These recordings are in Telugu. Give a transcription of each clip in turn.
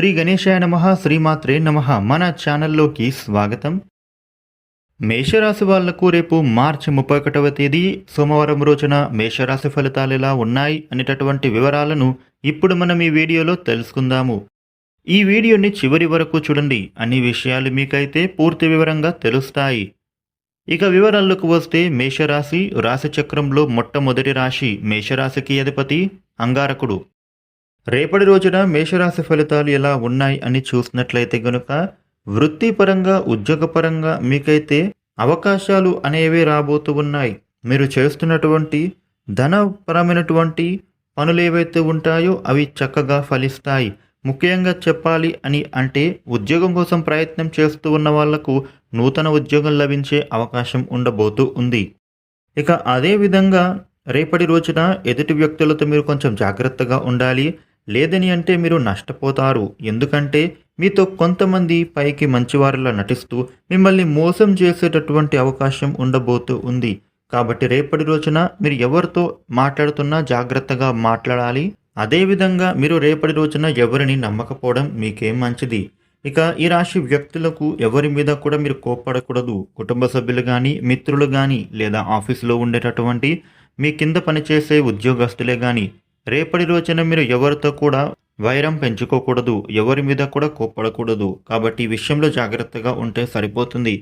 శ్రీ గణేశాయ నమ శ్రీమాత్రే నమ. మన ఛానల్లోకి స్వాగతం. మేషరాశి వాళ్ళకు రేపు మార్చి ముప్పై ఒకటవ తేదీ సోమవారం రోజున మేషరాశి ఫలితాలు ఎలా ఉన్నాయి అనేటటువంటి వివరాలను ఇప్పుడు మనం ఈ వీడియోలో తెలుసుకుందాము. ఈ వీడియోని చివరి వరకు చూడండి. అన్ని విషయాలు మీకైతే పూర్తి వివరంగా తెలుస్తాయి. ఇక వివరాల్లోకి వస్తే మేషరాశి రాశిచక్రంలో మొట్టమొదటి రాశి మేషరాశికి అధిపతి అంగారకుడు. రేపటి రోజున మేషరాశి ఫలితాలు ఎలా ఉన్నాయి అని చూసినట్లయితే గనుక వృత్తిపరంగా ఉద్యోగపరంగా మీకైతే అవకాశాలు అనేవి రాబోతూ ఉన్నాయి. మీరు చేస్తున్నటువంటి ధనపరమైనటువంటి పనులు ఏవైతే ఉంటాయో అవి చక్కగా ఫలిస్తాయి. ముఖ్యంగా చెప్పాలి అని అంటే ఉద్యోగం కోసం ప్రయత్నం చేస్తూ ఉన్న వాళ్ళకు నూతన ఉద్యోగం లభించే అవకాశం ఉండబోతూ ఉంది. ఇక అదే విధంగా రేపటి రోజున ఎదుటి వ్యక్తులతో మీరు కొంచెం జాగ్రత్తగా ఉండాలి. లేదని అంటే మీరు నష్టపోతారు. ఎందుకంటే మీతో కొంతమంది పైకి మంచివారిలా నటిస్తూ మిమ్మల్ని మోసం చేసేటటువంటి అవకాశం ఉండబోతూ ఉంది. కాబట్టి రేపటి రోజున మీరు ఎవరితో మాట్లాడుతున్నా జాగ్రత్తగా మాట్లాడాలి. అదేవిధంగా మీరు రేపటి రోజున ఎవరిని నమ్మకపోవడం మీకేం మంచిది. ఇక ఈ రాశి వ్యక్తులకు ఎవరి మీద కూడా మీరు కోప్పడకూడదు. కుటుంబ సభ్యులు కానీ మిత్రులు కానీ లేదా ఆఫీసులో ఉండేటటువంటి మీ కింద పనిచేసే ఉద్యోగస్తులే కానీ రేపటి రోజున మీరు ఎవరితో కూడా వైరం పెంచుకోకూడదు ఎవరి మీద కూడా కోప్పడకూడదు. కాబట్టి ఈ విషయంలో జాగ్రత్తగా ఉంటే సరిపోతుంది.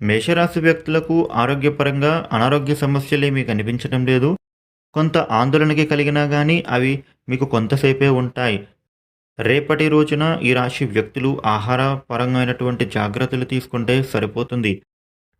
మేషరాశి వ్యక్తులకు ఆరోగ్యపరంగా అనారోగ్య సమస్యలేమీ కనిపించడం లేదు. కొంత ఆందోళనకి కలిగినా కానీ అవి మీకు కొంతసేపే ఉంటాయి. రేపటి రోజున ఈ రాశి వ్యక్తులు ఆహార పరంగామైనటువంటి జాగ్రత్తలు తీసుకుంటే సరిపోతుంది.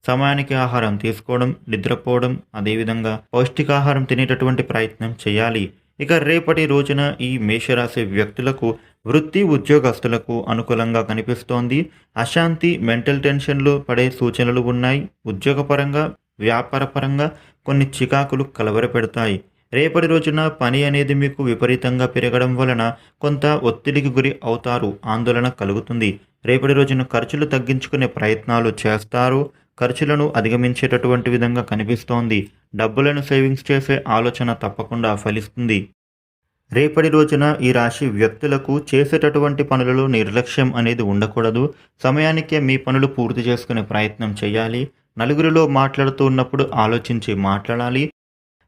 సమయానికి ఆహారం తీసుకోవడం నిద్రపోవడం అదేవిధంగా పౌష్టికాహారం తినేటటువంటి ప్రయత్నం చేయాలి. ఇక రేపటి రోజున ఈ మేషరాశి వ్యక్తులకు వృత్తి ఉద్యోగస్తులకు అనుకూలంగా కనిపిస్తోంది. అశాంతి మెంటల్ టెన్షన్లు పడే సూచనలు ఉన్నాయి. ఉద్యోగపరంగా వ్యాపారపరంగా కొన్ని చికాకులు కలవరపెడతాయి. రేపటి రోజున పని అనేది మీకు విపరీతంగా పెరగడం వలన కొంత ఒత్తిడికి గురి అవుతారు. ఆందోళన కలుగుతుంది. రేపటి రోజున ఖర్చులు తగ్గించుకునే ప్రయత్నాలు చేస్తారు. ఖర్చులను అధిగమించేటటువంటి విధంగా కనిపిస్తోంది. డబ్బులను సేవింగ్స్ చేసే ఆలోచన తప్పకుండా ఫలిస్తుంది. రేపటి రోజున ఈ రాశి వ్యక్తులకు చేసేటటువంటి పనులలో నిర్లక్ష్యం అనేది ఉండకూడదు. సమయానికే మీ పనులు పూర్తి చేసుకునే ప్రయత్నం చేయాలి. నలుగురిలో మాట్లాడుతూ ఉన్నప్పుడు ఆలోచించి మాట్లాడాలి.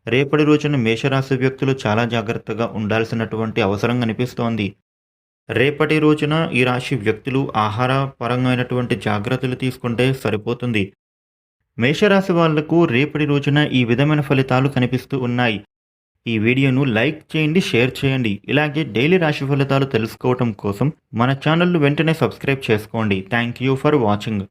రేపటి రోజున మేషరాశి వ్యక్తులు చాలా జాగ్రత్తగా ఉండాల్సినటువంటి అవసరం కనిపిస్తోంది. రేపటి రోజున ఈ రాశి వ్యక్తులు ఆహార పరంగా జాగ్రత్తలు తీసుకుంటే సరిపోతుంది. మేషరాశి వాళ్ళకు రేపటి రోజున ఈ విధమైన ఫలితాలు కనిపిస్తూ ఉన్నాయి. ఈ వీడియోను లైక్ చేయండి షేర్ చేయండి. ఇలాగే డైలీ రాశి ఫలితాలు తెలుసుకోవటం కోసం మన ఛానల్ను వెంటనే సబ్స్క్రైబ్ చేసుకోండి. Thank you for watching.